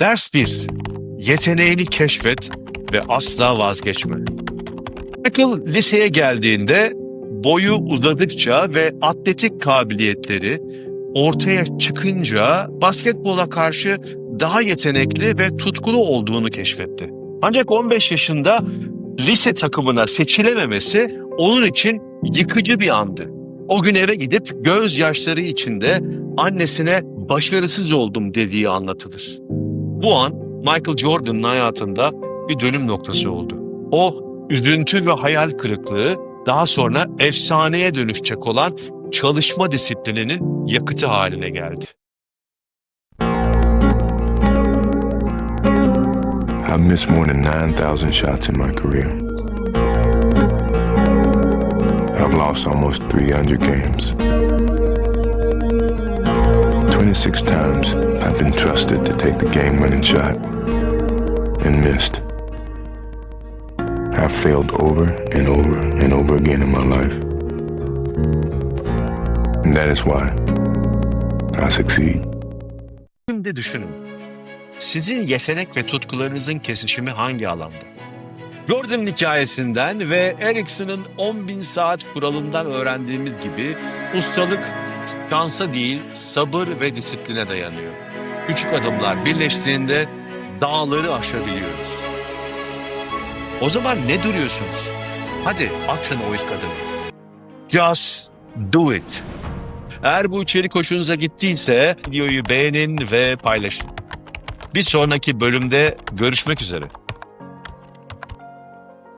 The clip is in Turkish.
Ders 1. Yeteneğini keşfet ve asla vazgeçme. Michael liseye geldiğinde boyu uzadıkça ve atletik kabiliyetleri ortaya çıkınca basketbola karşı daha yetenekli ve tutkulu olduğunu keşfetti. Ancak 15 yaşında lise takımına seçilememesi onun için yıkıcı bir andı. O gün eve gidip gözyaşları içinde annesine başarısız oldum dediği anlatılır. Bu an Michael Jordan'ın hayatında bir dönüm noktası oldu. O üzüntü ve hayal kırıklığı daha sonra efsaneye dönüşecek olan çalışma disiplininin yakıtı haline geldi. I've missed more than 9,000 shots in my career. I've lost almost 300 games. 26 times I've been trusted to take the game winning shot and missed. I've failed over and over and over again in my life. And that is why I succeed. Şimdi düşünün. Sizin yetenek ve tutkularınızın kesişimi hangi alanda? Jordan'ın hikayesinden ve Erickson'ın 10.000 saat kuralından öğrendiğimiz gibi ustalık şansa değil sabır ve disipline dayanıyor. Küçük adımlar birleştiğinde dağları aşabiliyoruz. O zaman ne duruyorsunuz? Hadi atın o ilk adımı. Just do it. Eğer bu içerik hoşunuza gittiyse videoyu beğenin ve paylaşın. Bir sonraki bölümde görüşmek üzere.